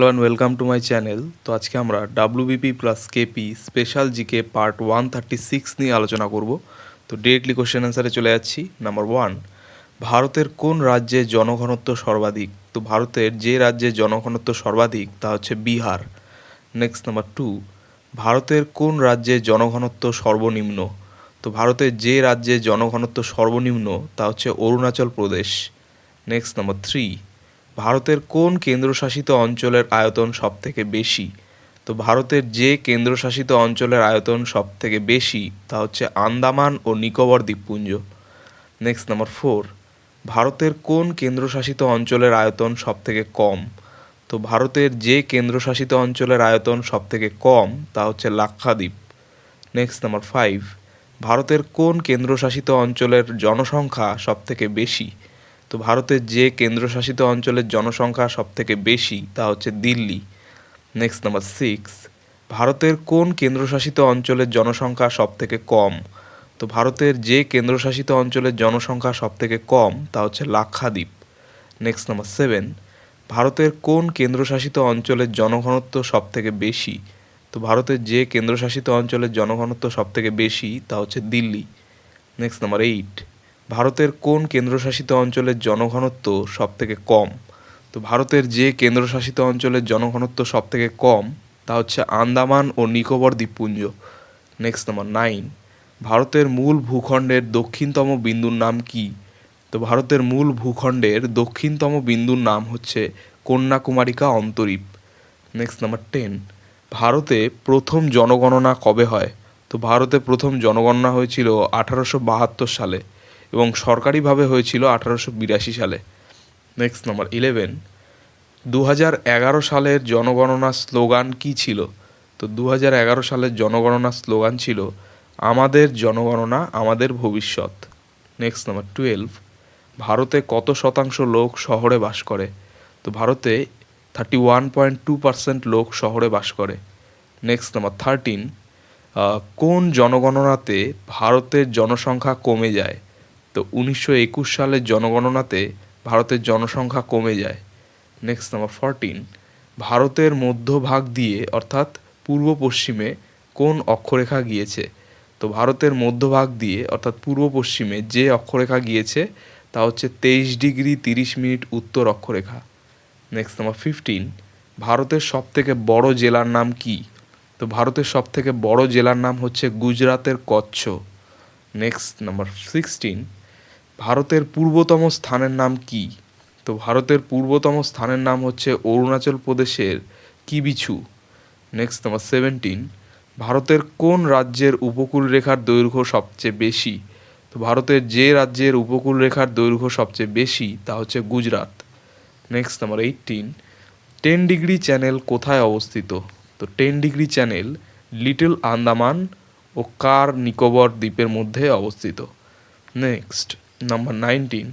Hello and welcome to my channel তো আজকে আমরা W B P plus K P special G K part one thirty six নিয়ে আলোচনা করব। তো ডিরেক্টলি কোশ্চেন অ্যান্সারে চলে যাচ্ছি। নাম্বার ওয়ান ভারতের কোন রাজ্যে জনঘনত্ব সর্বাধিক? তো ভারতের যে রাজ্যে জনঘনত্ব সর্বাধিক, তা হচ্ছে বিহার। নেক্সট নাম্বার টু ভারতের কোন রাজ্যে জনঘনত্ব সর্বনিম্ন? তো ভারতের যে রাজ্যে জনঘনত্ব সর্বনিম্ন, তা হচ্ছে Arunachal Pradesh. Next number three ভারতের কোন কেন্দ্রশাসিত অঞ্চলের আয়তন সবথেকে বেশি? তো ভারতের যে কেন্দ্রশাসিত অঞ্চলের আয়তন সবথেকে বেশি, তা হচ্ছে আন্দামান ও নিকোবর দ্বীপপুঞ্জ। নেক্সট নাম্বার ফোর ভারতের কোন কেন্দ্রশাসিত অঞ্চলের আয়তন সবথেকে কম? তো ভারতের যে কেন্দ্রশাসিত অঞ্চলের আয়তন সবথেকে কম, তা হচ্ছে লাক্ষাদ্বীপ নেক্সট নাম্বার ফাইভ ভারতের কোন কেন্দ্রশাসিত অঞ্চলের জনসংখ্যা সবথেকে বেশি? তো ভারতের যে কেন্দ্রশাসিত অঞ্চলের জনসংখ্যা সবথেকে বেশি, তা হচ্ছে দিল্লি। নেক্সট নাম্বার সিক্স ভারতের কোন কেন্দ্রশাসিত অঞ্চলের জনসংখ্যা সবথেকে কম? তো ভারতের যে কেন্দ্রশাসিত অঞ্চলের জনসংখ্যা সবথেকে কম, তা হচ্ছে লাক্ষাদ্বীপ। নেক্সট নাম্বার সেভেন ভারতের কোন কেন্দ্রশাসিত অঞ্চলের জনঘনত্ব সবথেকে বেশি? তো ভারতের যে কেন্দ্রশাসিত অঞ্চলের জনঘনত্ব সবথেকে বেশি, তা হচ্ছে দিল্লি। নেক্সট নাম্বার এইট ভারতের কোন কেন্দ্রশাসিত অঞ্চলের জনঘনত্ব সবথেকে কম? তো ভারতের যে কেন্দ্রশাসিত অঞ্চলের জনঘনত্ব সবথেকে কম, তা হচ্ছে আন্দামান ও নিকোবর দ্বীপপুঞ্জ। নেক্সট নাম্বার নাইন ভারতের মূল ভূখণ্ডের দক্ষিণতম বিন্দুর নাম কি? তো ভারতের মূল ভূখণ্ডের দক্ষিণতম বিন্দুর নাম হচ্ছে কন্যাকুমারিকা অন্তরীপ। নেক্সট নাম্বার টেন ভারতে প্রথম জনগণনা কবে হয়? তো ভারতে প্রথম জনগণনা হয়েছিল আঠারোশো বাহাত্তর সালে। এবং সরকারিভাবে হয়েছিল আঠারোশো বিরাশি সালে। নেক্সট নাম্বার ইলেভেন দু এগারো সালের জনগণনা স্লোগান কি ছিল? তো দু এগারো সালের জনগণনা স্লোগান ছিল, আমাদের জনগণনা, আমাদের ভবিষ্যৎ। নেক্সট নাম্বার টুয়েলভ ভারতে কত শতাংশ লোক শহরে বাস করে? তো ভারতে thirty one point two percent লোক শহরে বাস করে। নেক্সট নাম্বার থার্টিন কোন জনগণনাতে ভারতের জনসংখ্যা কমে যায়? তো উনিশশো একুশ সালের জনগণনাতে ভারতের জনসংখ্যা কমে যায়। নেক্সট নাম্বার ফরটিন ভারতের মধ্যভাগ দিয়ে, অর্থাৎ পূর্ব পশ্চিমে কোন অক্ষরেখা গিয়েছে? তো ভারতের মধ্যভাগ দিয়ে, অর্থাৎ পূর্ব পশ্চিমে যে অক্ষরেখা গিয়েছে, তা হচ্ছে তেইশ ডিগ্রি তিরিশ মিনিট উত্তর অক্ষরেখা। নেক্সট নাম্বার ফিফটিন ভারতের সবথেকে বড় জেলার নাম কি? তো ভারতের সবথেকে বড় জেলার নাম হচ্ছে গুজরাতের কচ্ছ। নেক্সট নাম্বার সিক্সটিন ভারতের পূর্বতম স্থানের নাম কি? তো ভারতের পূর্বতম স্থানের নাম হচ্ছে অরুণাচল প্রদেশের কিবিছু। নেক্সট নাম্বার সেভেন্টিন ভারতের কোন রাজ্যের উপকূল রেখার দৈর্ঘ্য সবচেয়ে বেশি? তো ভারতের যে রাজ্যের উপকূল রেখার দৈর্ঘ্য সবচেয়ে বেশি, তা হচ্ছে Gujarat. Next number eighteen ten degree channel কোথায় অবস্থিত? তো ten degree channel little Andaman ও কার নিকোবর দ্বীপের মধ্যে অবস্থিত। নেক্সট নাম্বার নাইনটিন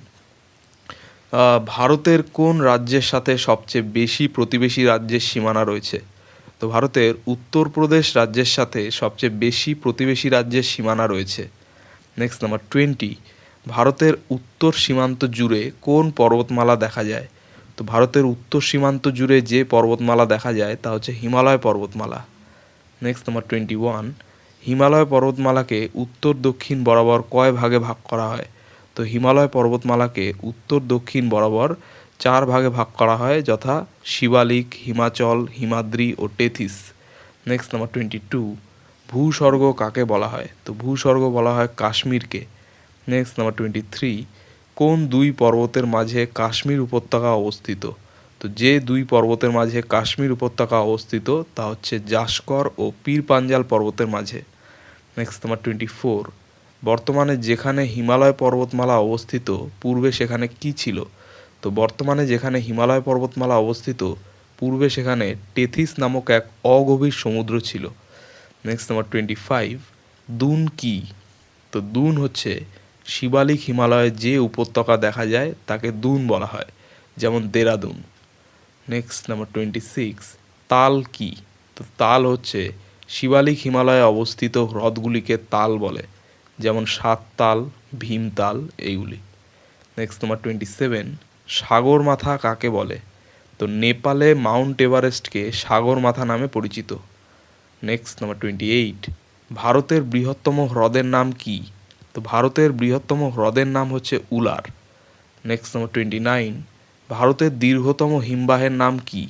ভারতের কোন রাজ্যের সাথে সবচেয়ে বেশি প্রতিবেশী রাজ্যের সীমানা রয়েছে? তো ভারতের উত্তরপ্রদেশ রাজ্যের সাথে সবচেয়ে বেশি প্রতিবেশী রাজ্যের সীমানা রয়েছে। নেক্সট নাম্বার টোয়েন্টি ভারতের উত্তর সীমান্ত জুড়ে কোন পর্বতমালা দেখা যায়? তো ভারতের উত্তর সীমান্ত জুড়ে যে পর্বতমালা দেখা যায়, তা হচ্ছে হিমালয় পর্বতমালা। Next number twenty one Himalaya পর্বতমালাকে উত্তর দক্ষিণ বরাবর কয় ভাগে ভাগ করা হয়? তো হিমালয় পর্বতমালাকে উত্তর দক্ষিণ বরাবর চার ভাগে ভাগ করা হয়, যথা শিবালিক, হিমাচল, হিমাদ্রি ও Tethys. Next number twenty two ভূস্বর্গ কাকে বলা হয়? তো ভূস্বর্গ বলা হয় কাশ্মীরকে। নেক্সট নাম্বার টোয়েন্টি থ্রি কোন দুই পর্বতের মাঝে কাশ্মীর উপত্যকা অবস্থিত? তো যে দুই পর্বতের মাঝে কাশ্মীর উপত্যকা অবস্থিত, তা হচ্ছে জাস্কর ও পীর পাঞ্জাল পর্বতের মাঝে। নেক্সট নাম্বার টোয়েন্টি ফোর বর্তমানে যেখানে হিমালয় পর্বতমালা অবস্থিত, পূর্বে সেখানে কি ছিল? তো বর্তমানে যেখানে হিমালয় পর্বতমালা অবস্থিত, পূর্বে সেখানে টেথিস নামক এক অগভীর সমুদ্র ছিল। নেক্সট নাম্বার টোয়েন্টি ফাইভ দুন কি? তো দুন হচ্ছে শিবালিক হিমালয়ে যে উপত্যকা দেখা যায়, তাকে দুন বলা হয়, যেমন Dehradun. Next number twenty six তাল কি? তো তাল হচ্ছে শিবালিক হিমালয়ে অবস্থিত হ্রদগুলিকে তাল বলে। যেমন সাত তাল ভীমতাল এইগুলি। নেক্সট নাম্বার টোয়েন্টি সেভেন সাগর মাথা কাকে বলে? তো নেপালে মাউন্ট এভারেস্টকে সাগর মাথা নামে পরিচিত। নেক্সট নাম্বার টোয়েন্টি এইট ভারতের বৃহত্তম হ্রদের নাম কি? তো ভারতের বৃহত্তম হ্রদের নাম হচ্ছে Wular. Next number twenty nine ভারতের দীর্ঘতম হিমবাহের নাম কি?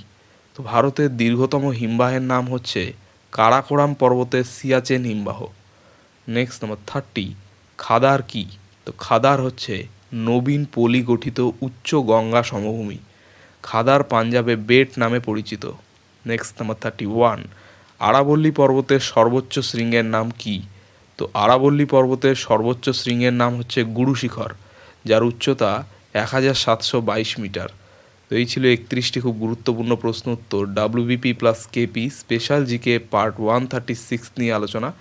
তো ভারতের দীর্ঘতম হিমবাহের নাম হচ্ছে কারাকোরাম পর্বতের সিয়াচেন হিমবাহ। নেক্সট নাম্বার থার্টি খাদার কি? তো খাদার হচ্ছে নবীন পলি গঠিত উচ্চ গঙ্গা সমভূমি। খাদার পাঞ্জাবে বেট নামে পরিচিত। নেক্সট নাম্বার থার্টি ওয়ান আরাবল্লী পর্বতের সর্বোচ্চ শৃঙ্গের নাম কি? তো আরাবল্লী পর্বতের সর্বোচ্চ শৃঙ্গের নাম হচ্ছে গুরুশিখর যার উচ্চতা এক হাজার সাতশো বাইশ মিটার। তো এই ছিল একত্রিশটি খুব গুরুত্বপূর্ণ প্রশ্ন উত্তর। W B P plus K P special G K part one thirty six নিয়ে আলোচনা।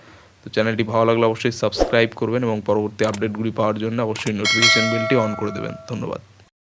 তো চ্যানেলটি ভালো লাগলে অবশ্যই সাবস্ক্রাইব করবেন এবং পরবর্তী আপডেটগুলি পাওয়ার জন্য অবশ্যই নোটিফিকেশন বেলটি অন করে দেবেন। ধন্যবাদ।